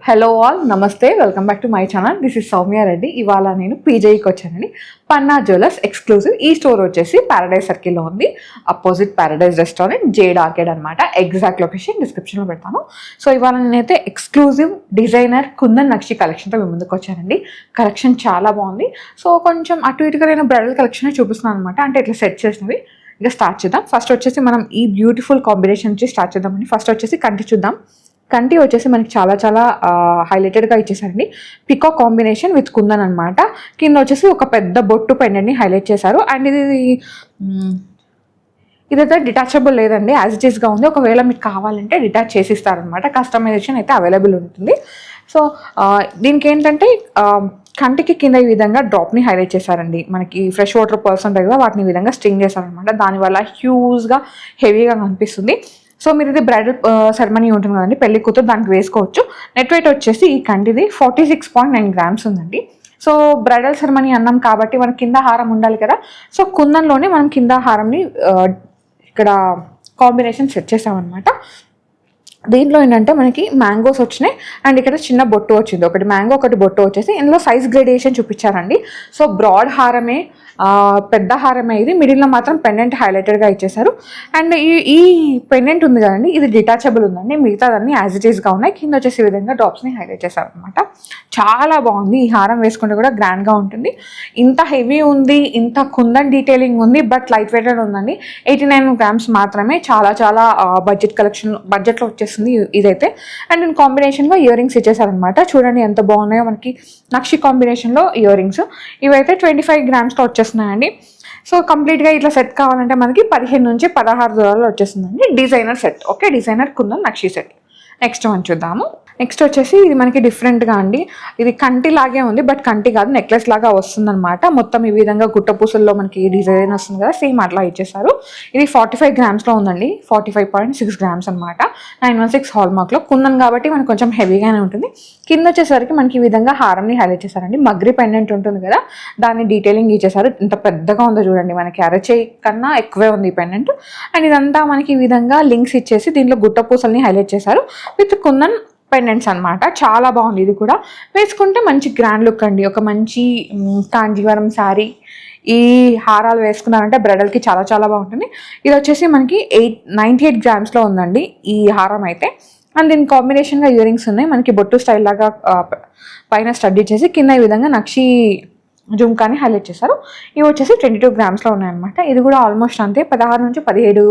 Hello all namaste welcome back to my channel this is Soumya Reddy ఇవాళ నేను పీజేఈకి వచ్చానండి పన్నా జ్యువెలర్స్ ఎక్స్క్లూజివ్ ఈ స్టోర్ వచ్చేసి పారడైజ్ సర్కిల్లో ఉంది. Opposite Paradise restaurant Jade arcade అనమాట ఎగ్జాక్ట్ లొకేషన్ డిస్క్రిప్షన్లో పెడతాను. సో ఇవాళ నేనైతే ఎక్స్క్లూజివ్ డిజైనర్ కుందన్ నక్షి కలెక్షన్తో మీ ముందుకు వచ్చానండి. కలెక్షన్ చాలా బాగుంది. సో కొంచెం అటు ఇటుగా నేను బ్రైడల్ కలెక్షన్ చూపిస్తున్నాను అనమాట అంటే ఇట్లా సెట్ చేసినవి. ఇక స్టార్ట్ చేద్దాం. ఫస్ట్ వచ్చేసి మనం ఈ బ్యూటిఫుల్ కాంబినేషన్ నుంచి స్టార్ట్ చేద్దామండి. ఫస్ట్ వచ్చేసి కంటి చూద్దాం. కంటి వచ్చేసి మనకి చాలా చాలా హైలైటెడ్గా ఇచ్చేసారండి పికో కాంబినేషన్ విత్ కుందన్ అనమాట కింద వచ్చేసి ఒక పెద్ద బొట్టు పెండెంట్ని హైలైట్ చేశారు. అండ్ ఇది ఇదైతే డిటాచబుల్ లేదండి. యాజ్ ఇట్ ఈస్గా ఉంది. ఒకవేళ మీకు కావాలంటే డిటాచ్ చేసి ఇస్తారనమాట కస్టమైజేషన్ అయితే అవైలబుల్ ఉంటుంది. సో దీనికి ఏంటంటే కంటికి కింద ఈ విధంగా డ్రాప్ని హైలైట్ చేశారండి. మనకి ఫ్రెష్ వాటర్ పర్సన్ ఉంటాయి కదా వాటిని ఈ విధంగా స్ట్రింగ్ చేశారనమాట దానివల్ల హ్యూజ్గా హెవీగా కనిపిస్తుంది. సో మీరు ఇది బ్రైడల్ సెరమనీ ఉంటుంది కదండి పెళ్ళి కూతురు దానికి వేసుకోవచ్చు. నెట్ వెయిట్ వచ్చేసి ఈ కంటిది forty six point nine grams ఉందండి. సో బ్రైడల్ సెరమనీ అన్నాం కాబట్టి మనకి కింద హారం ఉండాలి కదా. సో కుందంలోనే మనం కింద హారంని ఇక్కడ కాంబినేషన్ సెట్ చేసామన్నమాట. దీంట్లో ఏంటంటే మనకి మ్యాంగోస్ వచ్చినాయి అండ్ ఇక్కడ చిన్న బొట్టు వచ్చింది. ఒకటి మ్యాంగో ఒకటి బొట్టు వచ్చేసి ఇందులో సైజ్ గ్రేడియేషన్ చూపించారండి. సో బ్రాడ్ హారమే పెద్ద హారమే ఇది. మిడిల్లో మాత్రం పెండెంట్ హైలైటెడ్గా ఇచ్చేసారు అండ్ ఈ ఈ పెండెంట్ ఉంది కదండి ఇది డిటాచబుల్ ఉందండి. మిగతాదన్నీ యాజ్ ఇట్ ఈస్గా ఉన్నాయి. కింద వచ్చేసి ఈ విధంగా డ్రాప్స్ని హైలైట్ చేశారు అనమాట చాలా బాగుంది. ఈ హారం వేసుకుంటే కూడా గ్రాండ్గా ఉంటుంది. ఇంత హెవీ ఉంది ఇంత కుందన్ డీటెయిలింగ్ ఉంది బట్ లైట్ వెయిటెడ్ ఉందండి. ఎయిటీ నైన్ గ్రామ్స్ మాత్రమే. చాలా చాలా బడ్జెట్ కలెక్షన్ బడ్జెట్లో వచ్చేస్తుంది ఇదైతే. అండ్ ఇన్ కాంబినేషన్గా ఇయర్ రింగ్స్ ఇచ్చేసారనమాట చూడండి ఎంత బాగున్నాయో మనకి నక్షి కాంబినేషన్లో ఇయర్ రింగ్స్ ఇవైతే ట్వంటీ ఫైవ్ గ్రామ్స్లో వచ్చేస్తున్నాయండి. సో కంప్లీట్గా ఇట్లా సెట్ కావాలంటే మనకి పదిహేను నుంచి పదహారు దూరాలు వచ్చేస్తుందండి. Designer set. Okay designer kundan nakshi set. Next one చూద్దాము. నెక్స్ట్ వచ్చేసి ఇది మనకి డిఫరెంట్గా అండి. ఇది కంటి లాగే ఉంది బట్ కంటి కాదు నెక్లెస్ లాగా వస్తుందన్నమాట. మొత్తం ఈ విధంగా గుట్ట పూసల్లో మనకి డిజైన్ వస్తుంది కదా సేమ్ అట్లా ఇచ్చేసారు ఇది ఫార్టీ ఫైవ్ గ్రామ్స్లో ఉందండి. Forty five point six grams అనమాట నైన్ వన్ సిక్స్ హాల్ మార్క్లో కుందన్ కాబట్టి మనకి కొంచెం హెవీగానే ఉంటుంది. కింద వచ్చేసరికి మనకి ఈ విధంగా హారంని హైలైట్ చేశారండి. మగ్రి పెండెంట్ ఉంటుంది కదా దాన్ని డీటెయిలింగ్ ఇచ్చేసారు ఇంత పెద్దగా ఉందో చూడండి మనకి అరచేయి కన్నా ఎక్కువే ఉంది ఈ పెండెంట్ అండ్ ఇదంతా మనకి ఈ విధంగా లింక్స్ ఇచ్చేసి దీంట్లో గుట్ట పూసల్ని హైలైట్ చేశారు. విత్ కుందన్ పెండెంట్స్ అనమాట చాలా బాగుంది ఇది కూడా. వేసుకుంటే మంచి గ్రాండ్ లుక్ అండి. ఒక మంచి కాంజీవరం శారీ ఈ హారాలు వేసుకున్నారంటే బ్రైడల్కి చాలా చాలా బాగుంటుంది. ఇది వచ్చేసి మనకి ఎయిట్ నైంటీ ఎయిట్ గ్రామ్స్లో ఉందండి ఈ హారం అయితే. అండ్ దీని కాంబినేషన్గా ఇయర్ రింగ్స్ ఉన్నాయి. మనకి బొట్టు స్టైల్ లాగా పైన స్టడీ చేసి కింద ఈ విధంగా నక్షి జుమ్కాని హైలైట్ చేశారు. ఇవి వచ్చేసి ట్వంటీ టూ గ్రామ్స్లో ఉన్నాయన్నమాట. ఇది కూడా ఆల్మోస్ట్ అంతే పదహారు నుంచి పదిహేడు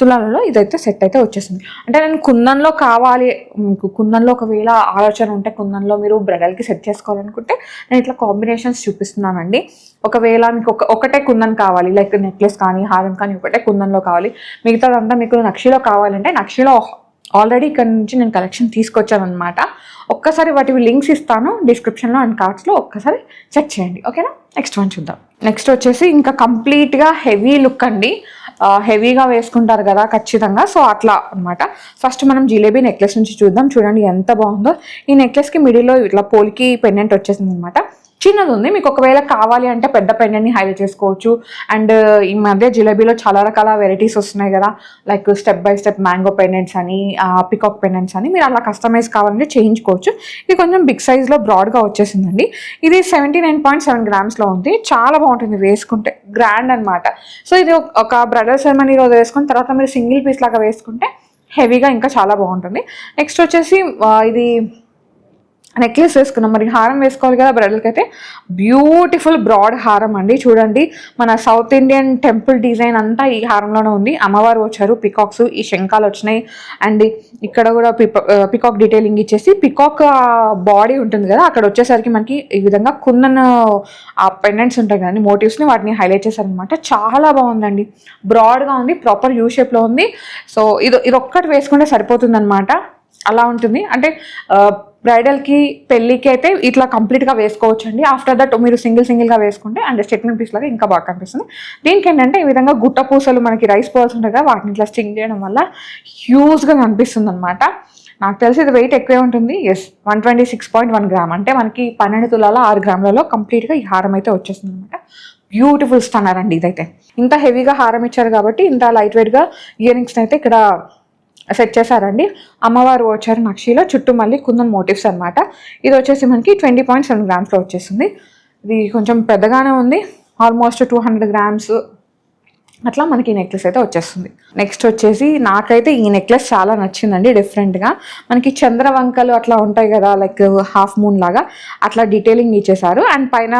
తులాలలో ఇదైతే సెట్ అయితే వచ్చేసింది. అంటే నేను కుందన్లో కావాలి మీకు కుందన్లో ఒకవేళ ఆలోచన ఉంటే కుందన్లో మీరు బ్రైడల్కి సెట్ చేసుకోవాలనుకుంటే నేను ఇట్లా కాంబినేషన్స్ చూపిస్తున్నానండి. ఒకవేళ మీకు ఒక ఒకటే కుందన్ కావాలి లైక్ నెక్లెస్ కానీ హారం కానీ ఒకటే కుందన్లో కావాలి. మిగతాదంతా మీకు నక్షిలో కావాలంటే నక్షిలో ఆల్రెడీ ఇక్కడ నుంచి నేను కలెక్షన్ తీసుకొచ్చాను అనమాట ఒక్కసారి వాటివి లింక్స్ ఇస్తాను డిస్క్రిప్షన్లో అండ్ కార్డ్స్లో ఒక్కసారి చెక్ చేయండి. ఓకేనా నెక్స్ట్ వన్ చూద్దాం. నెక్స్ట్ వచ్చేసి ఇంకా కంప్లీట్గా హెవీ లుక్ అండి. హెవీగా వేసుకుంటారు కదా ఖచ్చితంగా. సో అట్లా అనమాట ఫస్ట్ మనం జిలేబీ నెక్లెస్ నుంచి చూద్దాం. చూడండి ఎంత బాగుందో. ఈ నెక్లెస్కి మిడిల్లో ఇట్లా పోలికి పెండెంట్ వచ్చేసింది అనమాట చిన్నది ఉంది మీకు ఒకవేళ కావాలి అంటే పెద్ద పెండెంట్ని హైలైట్ చేసుకోవచ్చు. అండ్ ఈ మధ్య జిలేబీలో చాలా రకాల వెరైటీస్ వస్తున్నాయి కదా. Like step by step mango pendants అని పికాక్ పెండెంట్స్ అని మీరు అలా కస్టమైజ్ కావాలంటే చేయించుకోవచ్చు. ఇది కొంచెం బిగ్ సైజ్లో బ్రాడ్గా వచ్చేసిందండి. ఇది సెవెంటీ నైన్ పాయింట్ సెవెన్ గ్రామ్స్లో ఉంది. చాలా బాగుంటుంది వేసుకుంటే. గ్రాండ్ అన్నమాట. సో ఇది ఒక- బ్రదర్ సెరమనీ రోజు వేసుకున్న తర్వాత మీరు సింగిల్ పీస్ లాగా వేసుకుంటే హెవీగా ఇంకా చాలా బాగుంటుంది. నెక్స్ట్ వచ్చేసి ఇది నెక్లెస్ వేసుకున్నాం. మరి హారం వేసుకోవాలి కదా బ్రైడల్కి అయితే బ్యూటిఫుల్ బ్రాడ్ హారం అండి. చూడండి మన సౌత్ ఇండియన్ టెంపుల్ డిజైన్ అంతా ఈ హారంలోనే ఉంది. అమ్మవారు వచ్చారు పికాక్స్ ఈ శంఖాలు వచ్చినాయి. అండ్ ఇక్కడ కూడా పికాక్ డీటెయిలింగ్ ఇచ్చేసి పికాక్ బాడీ ఉంటుంది కదా అక్కడ వచ్చేసరికి మనకి ఈ విధంగా కుందన్ ఆ పెండెంట్స్ ఉంటాయి కదండి మోటివ్స్ని వాటిని హైలైట్ చేశారనమాట చాలా బాగుందండి. బ్రాడ్గా ఉంది ప్రాపర్ యూ షేప్లో ఉంది. సో ఇది ఇది ఒక్కటి వేసుకుంటే సరిపోతుంది అలా ఉంటుంది. అంటే బ్రైడల్కి పెళ్ళికి అయితే ఇట్లా కంప్లీట్గా వేసుకోవచ్చు అండి ఆఫ్టర్ దట్ మీరు సింగిల్ సింగిల్గా వేసుకుంటే అండ్ స్టేట్మెంట్ పీస్ లాగా ఇంకా బాగా కనిపిస్తుంది. దీనికి ఏంటంటే ఈ విధంగా గుట్ట పూసలు మనకి రైస్ పర్ల్స్ ఉంటాయి వాటిని ఇట్లా స్టింగ్ చేయడం వల్ల హ్యూజ్గా కనిపిస్తుంది అనమాట నాకు తెలిసి ఇది వెయిట్ ఎక్కువే ఉంటుంది. Yes one twenty six point one gram. అంటే మనకి పన్నెండు తులాల ఆరు గ్రాములలో కంప్లీట్గా ఈ హారం అయితే వచ్చేస్తుంది అనమాట బ్యూటిఫుల్ స్టన్నర్ అండి ఇదైతే. ఇంత హెవీగా హారం ఇచ్చారు కాబట్టి ఇంత లైట్ వెయిట్గా ఇయర్ రింగ్స్ అయితే ఇక్కడ సెట్ చేశారండి. అమ్మవారు వచ్చారు నక్షిలో చుట్టూ మళ్ళీ కుందన్ మోటివ్స్ అనమాట ఇది వచ్చేసి మనకి ట్వంటీ పాయింట్ సెవెన్ గ్రామ్స్లో వచ్చేసింది. ఇది కొంచెం పెద్దగానే ఉంది. ఆల్మోస్ట్ టూ హండ్రెడ్ గ్రామ్స్ అట్లా మనకి ఈ నెక్లెస్ అయితే వచ్చేస్తుంది. నెక్స్ట్ వచ్చేసి నాకైతే ఈ నెక్లెస్ చాలా నచ్చిందండి డిఫరెంట్గా. మనకి చంద్రవంకలు అట్లా ఉంటాయి కదా లైక్ హాఫ్ మూన్ లాగా అట్లా డీటెయిలింగ్ ఇచ్చేసారు అండ్ పైన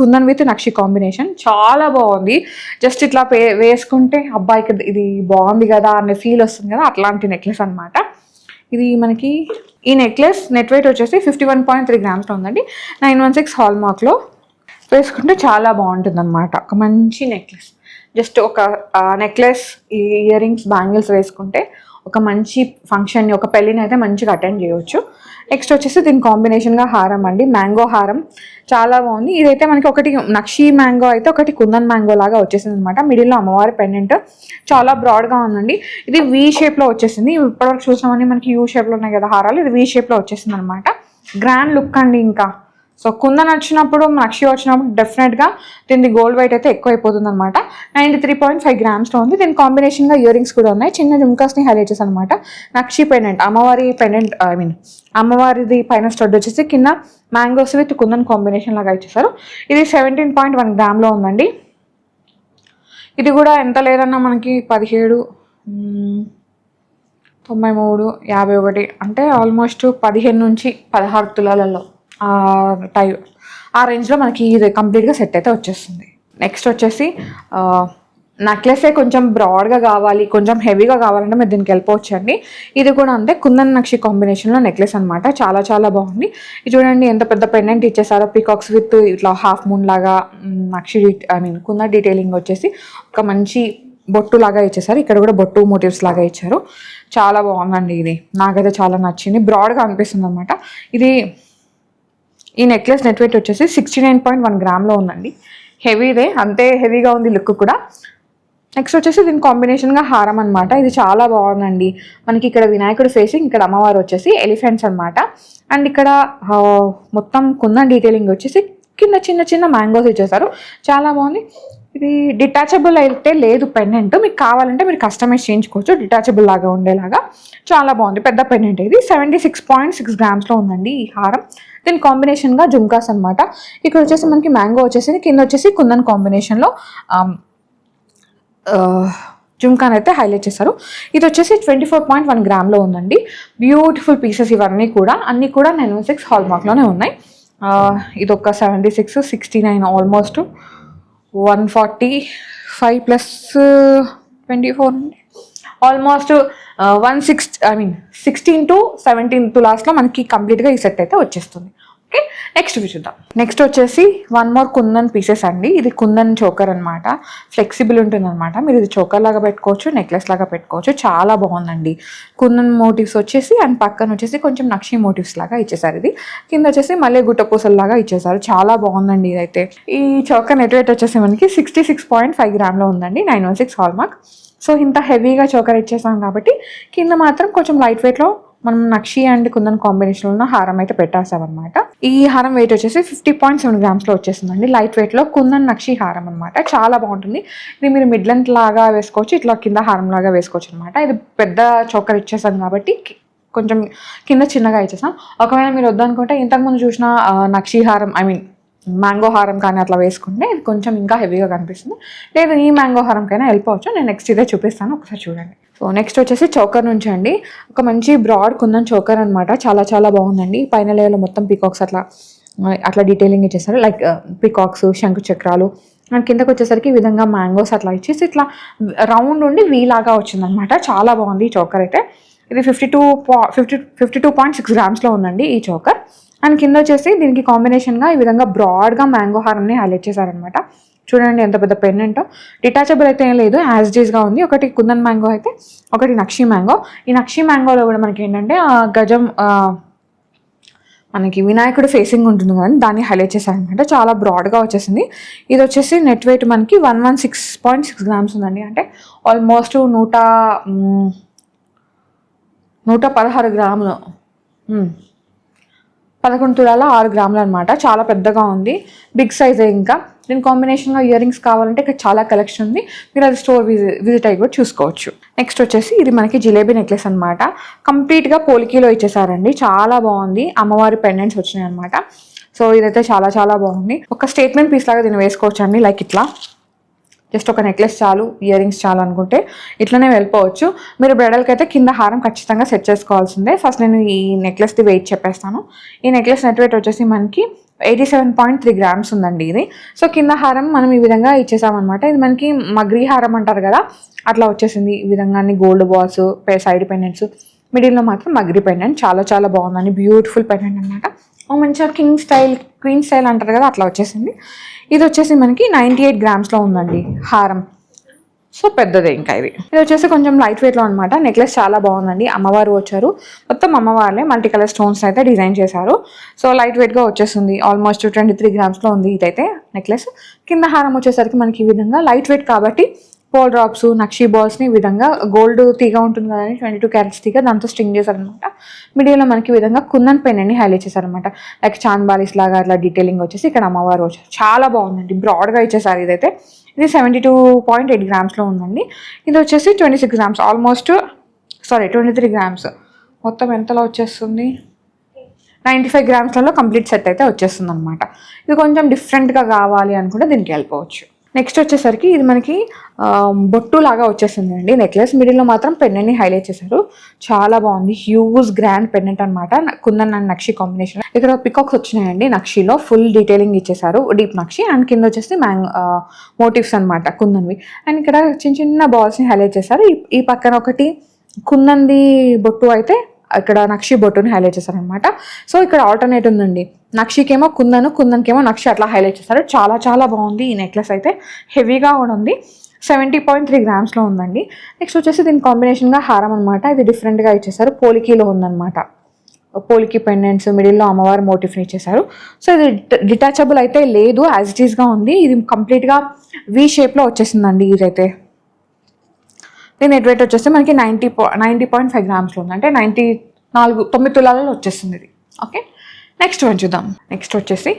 కుందన్ విత్ నక్షి కాంబినేషన్. చాలా బాగుంది. జస్ట్ ఇట్లా పే వేసుకుంటే అబ్బాయికి ఇది బాగుంది కదా అనే ఫీల్ వస్తుంది కదా అట్లాంటి నెక్లెస్ అనమాట ఇది మనకి ఈ నెక్లెస్ నెట్ వెయిట్ వచ్చేసి ఫిఫ్టీ వన్ పాయింట్ త్రీ గ్రామ్స్లో ఉందండి. నైన్ వన్ సిక్స్ హాల్ మార్క్లో వేసుకుంటే చాలా బాగుంటుంది అనమాట ఒక మంచి నెక్లెస్. జస్ట్ ఒక నెక్లెస్ ఇయర్ రింగ్స్ బ్యాంగిల్స్ వేసుకుంటే ఒక మంచి ఫంక్షన్ని ఒక పెళ్ళిని అయితే మంచిగా అటెండ్ చేయవచ్చు నెక్స్ట్ వచ్చేసి దీని కాంబినేషన్గా హారం అండి. మ్యాంగో హారం. చాలా బాగుంది. ఇదైతే మనకి ఒకటి నక్షి మ్యాంగో అయితే ఒకటి కుందన్ మ్యాంగో లాగా వచ్చేసింది అనమాట మిడిల్లో అమ్మవారి పెండెంట్ చాలా బ్రాడ్గా ఉందండి. ఇది వి షేప్లో వచ్చేసింది. ఇప్పటివరకు చూసినామని మనకి యూ షేప్లో ఉన్నాయి కదా హారాలు. ఇది వి షేప్లో వచ్చేసింది అనమాట గ్రాండ్ లుక్ అండి ఇంకా. సో కుందన్ వచ్చినప్పుడు నక్షి వచ్చినప్పుడు డెఫినెట్గా దీని గోల్డ్ వెయిట్ అయితే ఎక్కువ అయిపోతుంది అనమాట నైంటీ త్రీ పాయింట్ ఫైవ్ గ్రామ్స్లో ఉంది. దీని కాంబినేషన్గా ఇయర్ రింగ్స్ కూడా ఉన్నాయి. చిన్న జుమ్కాస్ని హైలైట్ చేశాను అనమాట నక్షి పెండెంట్ అమ్మవారి పెండెంట్ ఐ మీన్ అమ్మవారిది పైన స్టడ్ వచ్చేసి కింద మ్యాంగోస్ విత్ కుందన్ కాంబినేషన్ లాగా ఇచ్చేసారు ఇది సెవెంటీన్ పాయింట్ వన్ గ్రామ్లో ఉందండి. ఇది కూడా ఎంత లేదన్నా మనకి పదిహేడు తొంభై మూడు యాభై ఒకటి అంటే ఆల్మోస్ట్ పదిహేను నుంచి పదహారు తులాలలో. టై ఆ రేంజ్లో మనకి ఇది కంప్లీట్గా సెట్ అయితే వచ్చేస్తుంది. నెక్స్ట్ వచ్చేసి నెక్లెసే కొంచెం బ్రాడ్గా కావాలి కొంచెం హెవీగా కావాలంటే మీరు దీనికి వెళ్ళిపోవచ్చండి ఇది కూడా అంతే కుందన్ నక్షి కాంబినేషన్లో నెక్లెస్ అనమాట చాలా చాలా బాగుంది. ఇది చూడండి ఎంత పెద్ద పెండెంట్ ఇచ్చేసారో. పికాక్స్ విత్ ఇట్లా హాఫ్ మూన్ లాగా nakshi I mean kundan detailing వచ్చేసి ఒక మంచి బొట్టు లాగా ఇచ్చేసారు. ఇక్కడ కూడా బొట్టు మోటివ్స్ లాగా ఇచ్చారు. చాలా బాగుందండి ఇది. నాకైతే చాలా నచ్చింది. బ్రాడ్గా అనిపిస్తుంది అనమాట ఇది ఈ నెక్లెస్ నెట్ వెయిట్ వచ్చేసి సిక్స్టీ నైన్ పాయింట్ వన్ గ్రామ్లో ఉందండి. హెవీదే అంతే హెవీగా ఉంది లుక్ కూడా. నెక్స్ట్ వచ్చేసి దీని కాంబినేషన్గా హారం అనమాట ఇది చాలా బాగుందండి. మనకి ఇక్కడ వినాయకుడు ఫేసింగ్ ఇక్కడ అమ్మవారు వచ్చేసి ఎలిఫెంట్స్ అనమాట అండ్ ఇక్కడ మొత్తం కుందన్ డీటెయిలింగ్ వచ్చేసి కింద చిన్న చిన్న మ్యాంగోస్ ఇచ్చేసారు. చాలా బాగుంది. ఇది డిటాచబుల్ అయితే లేదు పెండెంట్ మీకు కావాలంటే మీరు కస్టమైజ్ చేయించుకోవచ్చు. డిటాచబుల్ లాగా ఉండేలాగా. చాలా బాగుంది. పెద్ద పెండెంట్ ఇది. సెవెంటీ సిక్స్ పాయింట్ సిక్స్ గ్రామ్స్లో ఉందండి ఈ హారం. దీని కాంబినేషన్గా జుమ్కాస్ అనమాట ఇక్కడ వచ్చేసి మనకి మ్యాంగో వచ్చేసి కింద వచ్చేసి కుందన్ కాంబినేషన్లో um, జుమ్కాన్ అయితే హైలైట్ చేశారు. ఇది వచ్చేసి ట్వంటీ ఫోర్ పాయింట్ వన్ గ్రామ్లో ఉందండి. బ్యూటిఫుల్ పీసెస్ ఇవన్నీ కూడా. అన్నీ కూడా నైన్ వన్ సిక్స్ హాల్ మార్క్లోనే ఉన్నాయి. ఇది ఒక seventy six sixty nine almost one forty five plus twenty four almost one six I mean sixteen to seventeen తులాస్లో మనకి కంప్లీట్గా ఈ సెట్ అయితే వచ్చేస్తుంది. నెక్స్ట్ చూద్దాం నెక్స్ట్ వచ్చేసి వన్ మోర్ కుందన్ పీసెస్ అండి. ఇది కుందన్ చోకర్ అనమాట ఫ్లెక్సిబుల్ ఉంటుందన్నమాట. మీరు ఇది చోకర్ లాగా పెట్టుకోవచ్చు నెక్లెస్ లాగా పెట్టుకోవచ్చు. చాలా బాగుందండి. కుందన్ మోటివ్స్ వచ్చేసి అండ్ పక్కన వచ్చేసి కొంచెం నక్షి మోటివ్స్ లాగా ఇచ్చేసారు ఇది. కింద వచ్చేసి మళ్ళీ గుట్టపూసల్లాగా ఇచ్చేసారు. చాలా బాగుందండి ఇదైతే. ఈ చోకర్ నెట్ వెయిట్ వచ్చేసి మనకి సిక్స్టీ సిక్స్ పాయింట్ ఫైవ్ గ్రామ్లో ఉందండి. Nine one six hall mark so ఇంత హెవీగా చోకర్ ఇచ్చేసాం కాబట్టి కింద మాత్రం కొంచెం లైట్ వెయిట్లో మనం నక్షి అండ్ కుందన్ కాంబినేషన్ ఉన్న హారం అయితే పెట్టేసామన్నమాట. ఈ హారం వెయిట్ వచ్చేసి ఫిఫ్టీ పాయింట్ సెవెన్ గ్రామ్స్లో వచ్చేసిందండి. లైట్ వెయిట్లో కుందన్ నక్షి హారం అనమాట చాలా బాగుంటుంది. ఇది మీరు మిడ్ లెంత్ లాగా వేసుకోవచ్చు ఇట్లా కింద హారం లాగా వేసుకోవచ్చు అనమాట ఇది పెద్ద చోకర్ ఇచ్చేసాం కాబట్టి కొంచెం కింద చిన్నగా ఇచ్చేసాం. ఒకవేళ మీరు వద్దనుకుంటే ఇంతకుముందు చూసిన నక్షి హారం ఐ మీన్ మ్యాంగో హారం కానీ అట్లా వేసుకుంటే ఇది కొంచెం ఇంకా హెవీగా కనిపిస్తుంది. లేదు ఈ మ్యాంగో హారంకైనా వెళ్ళిపోవచ్చు. నేను నెక్స్ట్ ఇదే చూపిస్తాను. ఒకసారి చూడండి. సో నెక్స్ట్ వచ్చేసి చౌకర్ నుంచి అండి. ఒక మంచి బ్రాడ్ కుందన్ చౌకర్ అనమాట చాలా చాలా బాగుందండి. పైన లేవలో మొత్తం పీకాక్స్ అట్లా అట్లా డీటెయిలింగ్ ఇచ్చేసారు లైక్ పీకాక్స్ శంకు చక్రాలు. అండ్ కిందకు వచ్చేసరికి ఈ విధంగా మ్యాంగోస్ అట్లా ఇచ్చేసి ఇట్లా రౌండ్ ఉండి వీ లాగా వచ్చిందనమాట చాలా బాగుంది ఈ చౌకర్ అయితే. ఇది ఫిఫ్టీ టూ పా fifty fifty two point six గ్రామ్స్లో ఉందండి ఈ చౌకర్. అండ్ కింద వచ్చేసి దీనికి కాంబినేషన్గా ఈ విధంగా బ్రాడ్గా మ్యాంగో హారంని హైలైట్ చేశారనమాట చూడండి ఎంత పెద్ద పెన్ డిటాచబుల్ అయితే ఏం లేదు యాజ్ డీస్గా ఉంది. ఒకటి కుందన్ మ్యాంగో అయితే ఒకటి నక్షి మ్యాంగో. ఈ నక్షి మ్యాంగోలో కూడా మనకి ఏంటంటే గజం మనకి వినాయకుడు ఫేసింగ్ ఉంటుంది కానీ దాన్ని హైలైట్ చేశారనమాట. చాలా బ్రాడ్గా వచ్చేసింది. ఇది వచ్చేసి నెట్ వెయిట్ మనకి one one six point six grams ఉందండి. అంటే ఆల్మోస్ట్ నూట నూట పదహారు గ్రాములు. పదకొండు తులాల ఆరు గ్రాములు అనమాట చాలా పెద్దగా ఉంది. బిగ్ సైజే ఇంకా. దీని కాంబినేషన్గా ఇయర్ రింగ్స్ కావాలంటే ఇక్కడ చాలా కలెక్షన్ ఉంది. మీరు అది స్టోర్ విజిట్ విజిట్ అయ్యి కూడా చూసుకోవచ్చు. నెక్స్ట్ వచ్చేసి ఇది మనకి జిలేబీ నెక్లెస్ అనమాట కంప్లీట్గా పోలికీలో ఇచ్చేసారండి. చాలా బాగుంది. అమ్మవారి పెండెంట్స్ వచ్చినాయి అనమాట సో ఇదైతే చాలా చాలా బాగుంది. ఒక స్టేట్మెంట్ పీస్ లాగా దీన్ని వేసుకోవచ్చు అండి లైక్ ఇట్లా. జస్ట్ ఒక నెక్లెస్ చాలు ఇయర్ రింగ్స్ చాలు అనుకుంటే ఇట్లనే వెళ్ళిపోవచ్చు. మీరు బ్రైడల్కి అయితే కింద హారం ఖచ్చితంగా సెట్ చేసుకోవాల్సిందే. ఫస్ట్ నేను ఈ నెక్లెస్ది వెయిట్ చెప్పేస్తాను. ఈ నెక్లెస్ నెట్ వెయిట్ వచ్చేసి మనకి eighty seven point three grams ఉందండి ఇది. సో కింద హారం మనం ఈ విధంగా ఇచ్చేసామన్నమాట. ఇది మనకి మగ్రీ హారం అంటారు కదా అట్లా వచ్చేసింది. ఈ విధంగా గోల్డ్ బాల్స్ సైడ్ పెండెంట్స్ మిడిల్లో మాత్రం మగ్రీ పెండెంట్ చాలా చాలా బాగుందండి. బ్యూటిఫుల్ పెండెంట్ అనమాట మంచిగా కింగ్ స్టైల్ క్వీన్ స్టైల్ అంటారు కదా అట్లా వచ్చేసింది. ఇది వచ్చేసి మనకి నైంటీ ఎయిట్ గ్రామ్స్లో ఉందండి హారం. సో పెద్దదే ఇంకా ఇది. ఇది వచ్చేసి కొంచెం లైట్ వెయిట్లో అనమాట నెక్లెస్ చాలా బాగుందండి. అమ్మవారు వచ్చారు. మొత్తం అమ్మవార్లే మల్టీ కలర్ స్టోన్స్ అయితే డిజైన్ చేశారు. సో లైట్ వెయిట్గా వచ్చేస్తుంది ఆల్మోస్ట్ ట్వంటీ త్రీ గ్రామ్స్లో ఉంది ఇదైతే నెక్లెస్ కింద హారం వచ్చేసరికి మనకి ఈ విధంగా లైట్ వెయిట్ కాబట్టి పోల్ డ్రాప్స్ నక్షీ బాల్స్ని ఈ విధంగా గోల్డ్ తీగ ఉంటుంది కదండి ట్వంటీ టూ క్యారెట్స్ తీగ దాంతో స్ట్రింగ్ చేశారనమాట మిడియాలో మనకి విధంగా కుందన్ పెన్ అని హైలైట్ చేశారనమాట లైక్ చాంద్ బాలీస్ లాగా అట్లా డీటెయిలింగ్ వచ్చేసి ఇక్కడ అమ్మవారు వచ్చారు. చాలా బాగుందండి బ్రాడ్గా ఇచ్చేసారు ఇదైతే. ఇది సెవెంటీ టూ పాయింట్ ఎయిట్ గ్రామ్స్లో ఉందండి. ఇది వచ్చేసి twenty six grams almost sorry twenty three grams మొత్తం ఎంతలో వచ్చేస్తుంది? నైంటీ ఫైవ్ గ్రామ్స్లలో కంప్లీట్ సెట్ అయితే వచ్చేస్తుంది అనమాట ఇది కొంచెం డిఫరెంట్గా కావాలి అనుకుంటే దీనికి వెళ్ళిపోవచ్చు. నెక్స్ట్ వచ్చేసరికి ఇది మనకి బొట్టు లాగా వచ్చేసింది అండి నెక్లెస్ మిడిల్లో మాత్రం పెన్నెంట్ని హైలైట్ చేశారు. చాలా బాగుంది. హ్యూజ్ గ్రాండ్ పెన్నెంట్ అనమాట కుందన్ అండ్ నక్షి కాంబినేషన్ ఇక్కడ పికాక్స్ వచ్చినాయండి. నక్షిలో ఫుల్ డీటెయిలింగ్ ఇచ్చేసారు డీప్ నక్షి అండ్ కింద వచ్చేసి మ్యాంగ్ మోటివ్స్ అనమాట కుందన్వి. అండ్ ఇక్కడ చిన్న చిన్న బాల్స్ని హైలైట్ చేశారు. ఈ- ఈ పక్కన ఒకటి కుందంది బొట్టు అయితే ఇక్కడ నక్షి బొట్టుని హైలైట్ చేశారనమాట సో ఇక్కడ ఆల్టర్నేట్ ఉందండి. నక్షికేమో కుందను కుందన్కేమో నక్షి అట్లా హైలైట్ చేశారు చాలా చాలా బాగుంది ఈ నెక్లెస్ అయితే. హెవీగా కూడా ఉంది. సెవెంటీ పాయింట్ త్రీ గ్రామ్స్లో ఉందండి. నెక్స్ట్ వచ్చేసి దీని కాంబినేషన్గా హారం అనమాట ఇది డిఫరెంట్గా ఇచ్చేసారు. పోలికీలో ఉందన్నమాట. పోలికి పెండెంట్స్ మిడిల్లో అమ్మవారి మోటిఫ్ని ఇచ్చేసారు. సో ఇది డిటాచబుల్ అయితే లేదు యాజ్ ఇట్ ఈస్గా ఉంది. ఇది కంప్లీట్గా వి షేప్లో వచ్చేసిందండి ఇదైతే. దీని నెట్ వెయిట్ వచ్చేసి మనకి నైంటీ నైంటీ పాయింట్ ఫైవ్ గ్రామ్స్లో ఉంది. అంటే నైంటీ నాలుగు తొమ్మిది తులాలలో వచ్చేస్తుంది ఇది. ఓకే నెక్స్ట్ వన్ చూద్దాం. నెక్స్ట్ వచ్చేసి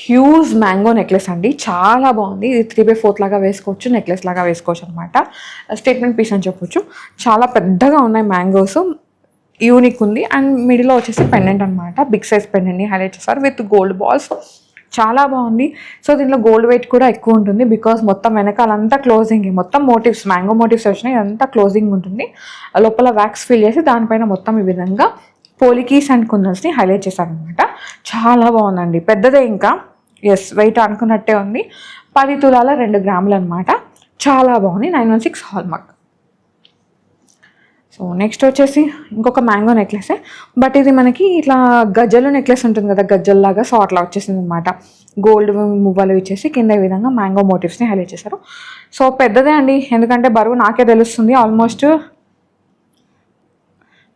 హ్యూజ్ మ్యాంగో నెక్లెస్ అండి. చాలా బాగుంది. ఇది త్రీ బై ఫోర్త్ లాగా వేసుకోవచ్చు నెక్లెస్ లాగా వేసుకోవచ్చు అనమాట స్టేట్మెంట్ పీస్ అని చెప్పొచ్చు. చాలా పెద్దగా ఉన్నాయి మ్యాంగోస్ యూనిక్ ఉంది. అండ్ మిడిల్లో వచ్చేసి పెండెంట్ అనమాట బిగ్ సైజ్ పెండెంట్ని హైలైట్ చేస్తారు విత్ గోల్డ్ బాల్స్ చాలా బాగుంది. సో దీనిలో గోల్డ్ వెయిట్ కూడా ఎక్కువ ఉంటుంది బికాస్ మొత్తం వెనకాలంతా క్లోజింగ్ మొత్తం మోటివ్స్ మ్యాంగో మోటివ్స్ వచ్చినాయి. ఇదంతా క్లోజింగ్ ఉంటుంది. లోపల వ్యాక్స్ ఫిల్ చేసి దానిపైన మొత్తం ఈ విధంగా పోలికీస్ అండ్ కుందన్స్ని హైలైట్ చేశారనమాట. చాలా బాగుందండి. పెద్దదే ఇంకా. ఎస్ వెయిట్ అనుకున్నట్టే ఉంది. పది తులాల రెండు గ్రాములు అనమాట చాలా బాగుంది. Nine one six hallmark so next వచ్చేసి ఇంకొక మ్యాంగో నెక్లెస్ బట్ ఇది మనకి ఇట్లా గజ్జలు నెక్లెస్ ఉంటుంది కదా గజ్జల్లాగా సో అట్లా వచ్చేసింది అనమాట గోల్డ్ మువ్వలు ఇచ్చేసి కింద ఈ విధంగా మ్యాంగో మోటివ్స్ని హైలైట్ చేశారు. సో పెద్దదే అండి ఎందుకంటే బరువు నాకే తెలుస్తుంది. Almost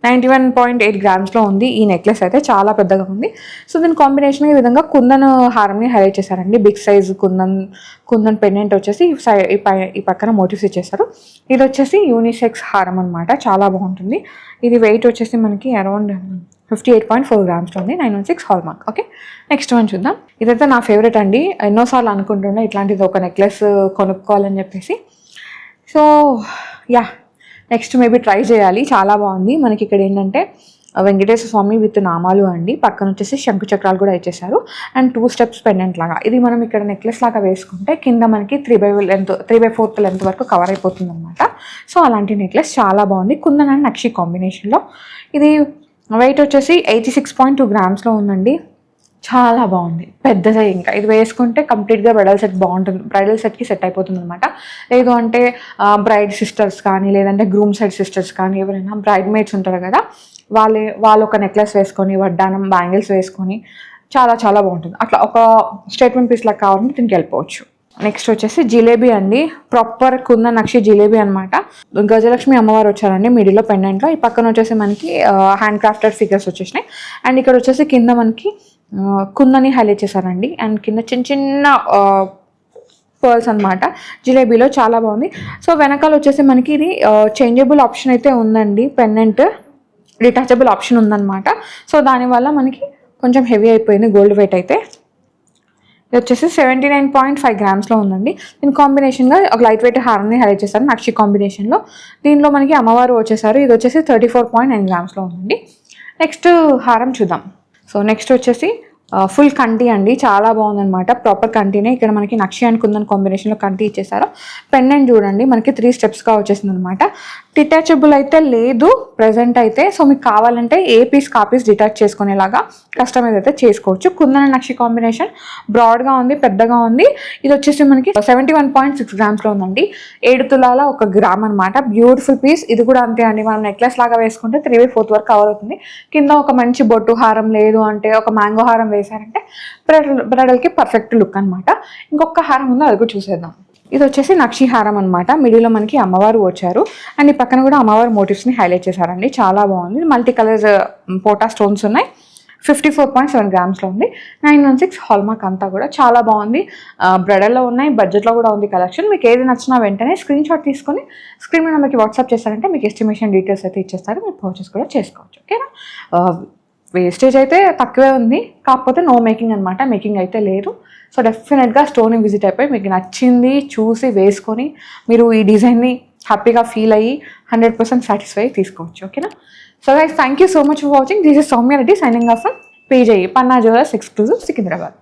ninety one point eight గ్రామ్స్లో ఉంది. ఈ నెక్లెస్ అయితే చాలా పెద్దగా ఉంది. సో దీని కాంబినేషన్ ఈ విధంగా కుందన్ హారంని హైలైట్ చేశారండి. Big size kundan kundan pendant వచ్చేసి ఈ సై ఈ పై ఈ పక్కన మోటివ్స్ ఇచ్చేసారు ఇది వచ్చేసి యూనిసెక్స్ హారం అనమాట చాలా బాగుంటుంది. ఇది వెయిట్ వచ్చేసి మనకి around fifty eight point four గ్రామ్స్లో ఉంది. Nine one six hall mark okay? Next one చూద్దాం. ఇదైతే నా ఫేవరెట్ అండి. ఎన్నోసార్లు అనుకుంటున్నా ఇట్లాంటిది ఒక నెక్లెస్ కొనుక్కోవాలని చెప్పేసి. So yeah next maybe try చేయాలి. చాలా బాగుంది. మనకి ఇక్కడ ఏంటంటే వెంకటేశ్వర స్వామి విత్ నామాలు అండి. పక్కన వచ్చేసి శంకు చక్రాలు కూడా ఇచ్చేసారు అండ్ టూ స్టెప్స్ పెండెంట్ లాగా. ఇది మనం ఇక్కడ నెక్లెస్ లాగా వేసుకుంటే కింద మనకి three by length three by fourth length వరకు కవర్ అయిపోతుంది అనమాట సో అలాంటి నెక్లెస్ చాలా బాగుంది. కుందన్ అండ్ నక్షి కాంబినేషన్లో ఇది వెయిట్ వచ్చేసి ఎయిటీ సిక్స్ పాయింట్ టూ గ్రామ్స్లో ఉందండి. చాలా బాగుంది. పెద్దదే ఇంకా. ఇది వేసుకుంటే కంప్లీట్గా బ్రైడల్ సెట్ బాగుంటుంది. బ్రైడల్ సెట్కి సెట్ అయిపోతుంది అనమాట లేదు అంటే బ్రైడ్ సిస్టర్స్ కానీ లేదంటే గ్రూమ్ సైడ్ సిస్టర్స్ కానీ ఎవరైనా బ్రైడ్ మేడ్స్ ఉంటారు కదా వాళ్ళే వాళ్ళు ఒక నెక్లెస్ వేసుకొని వడ్డానం బ్యాంగిల్స్ వేసుకొని చాలా చాలా బాగుంటుంది. అట్లా ఒక స్టేట్మెంట్ పీస్ లాగా కావాలంటే దీనికి వెళ్ళిపోవచ్చు. నెక్స్ట్ వచ్చేసి జిలేబీ అండి. ప్రాపర్ కుంద నక్షి జిలేబీ అనమాట గజలక్ష్మి అమ్మవారు వచ్చారండి మిడిల్లో పెండెంట్లో. ఈ పక్కన వచ్చేసి మనకి హ్యాండ్ క్రాఫ్టెడ్ ఫిగర్స్ వచ్చేసినాయి. అండ్ ఇక్కడ వచ్చేసి కింద మనకి కుందని హైలైట్ చేశారండి. అండ్ కింద చిన్న చిన్న పర్ల్స్ అనమాట జిలేబీలో చాలా బాగుంది. సో వెనకాల వచ్చేసి మనకి ఇది చేంజబుల్ ఆప్షన్ అయితే ఉందండి. పెన్నెంట్ డిటాచబుల్ ఆప్షన్ ఉందన్నమాట. సో దానివల్ల మనకి కొంచెం హెవీ అయిపోయింది గోల్డ్ వెయిట్ అయితే. ఇది వచ్చేసి సెవెంటీ నైన్ పాయింట్ ఫైవ్ గ్రామ్స్లో ఉందండి. దీని కాంబినేషన్గా ఒక లైట్ వెయిట్ హారాన్ని హైలైట్ చేశారు నక్షి కాంబినేషన్లో దీనిలో మనకి అమ్మవారు వచ్చేసారు. ఇది వచ్చేసి థర్టీ ఫోర్ పాయింట్ నైన్ గ్రామ్స్లో ఉందండి. నెక్స్ట్ హారం చూద్దాం. సో నెక్స్ట్ వచ్చేసి ఫుల్ కంటి అండి. చాలా బాగుందన్నమాట. ప్రాపర్ కంటినే ఇక్కడ మనకి నక్షి అండ్ కుందన్ కాంబినేషన్లో కంటి ఇచ్చేసారు. పెండెంట్ చూడండి మనకి త్రీ స్టెప్స్గా వచ్చేసింది అనమాట డిటాచబుల్ అయితే లేదు. ప్రజెంట్ అయితే. సో మీకు కావాలంటే ఏ పీస్ కాపీస్ డిటాచ్ చేసుకునేలాగా కస్టమైజ్ అయితే చేసుకోవచ్చు. కుందన నక్షి కాంబినేషన్ బ్రాడ్గా ఉంది పెద్దగా ఉంది. ఇది వచ్చేసి మనకి సెవెంటీ వన్ పాయింట్ సిక్స్ గ్రామ్స్లో ఉందండి. ఏడు తులాల ఒక గ్రామ్ అనమాట బ్యూటిఫుల్ పీస్ ఇది కూడా అంతే అండి. మనం నెక్లెస్ లాగా వేసుకుంటే త్రీ బై ఫోర్త్ వరకు కవర్ అవుతుంది. కింద ఒక మంచి బొట్టు హారం లేదు అంటే ఒక మ్యాంగో హారం వేశారంటే బ్రైడల్ బ్రైడల్కి పర్ఫెక్ట్ లుక్ అనమాట ఇంకొక హారం ఉందో అది కూడా చూసేద్దాం. ఇది వచ్చేసి నక్షి హారం అనమాట మిడిల్లో మనకి అమ్మవారు వచ్చారు. అండ్ ఈ పక్కన కూడా అమ్మవారి మోటివ్స్ని హైలైట్ చేశారండి. చాలా బాగుంది. మల్టీ కలర్స్ పోటా స్టోన్స్ ఉన్నాయి. ఫిఫ్టీ ఫోర్ పాయింట్ సెవెన్ గ్రామ్స్లో ఉంది. నైన్ వన్ సిక్స్ హాల్మార్క్ అంతా కూడా చాలా బాగుంది. బ్రైడల్లో ఉన్నాయి. బడ్జెట్లో కూడా ఉంది కలెక్షన్ మీకు ఏది నచ్చినా వెంటనే స్క్రీన్ షాట్ తీసుకొని స్క్రీన్ మీద మీకు వాట్సాప్ చేస్తారంటే మీకు ఎస్టిమేషన్ డీటెయిల్స్ అయితే ఇచ్చేస్తారు. మీరు పర్చేస్ కూడా చేసుకోవచ్చు. ఓకేనా వేస్టేజ్ అయితే తక్కువే ఉంది. కాకపోతే నో మేకింగ్ అనమాట మేకింగ్ అయితే లేదు. సో డెఫినెట్గా స్టోర్ని విజిట్ అయిపోయి మీకు నచ్చింది చూసి వేసుకొని మీరు ఈ డిజైన్ని హ్యాపీగా ఫీల్ అయ్యి హండ్రెడ్ పర్సెంట్ సాటిస్ఫై తీసుకోవచ్చు. ఓకేనా so guys thank you so much for watching this is Soumya Reddy signing off from PJE Panna jewellers exclusive Secunderabad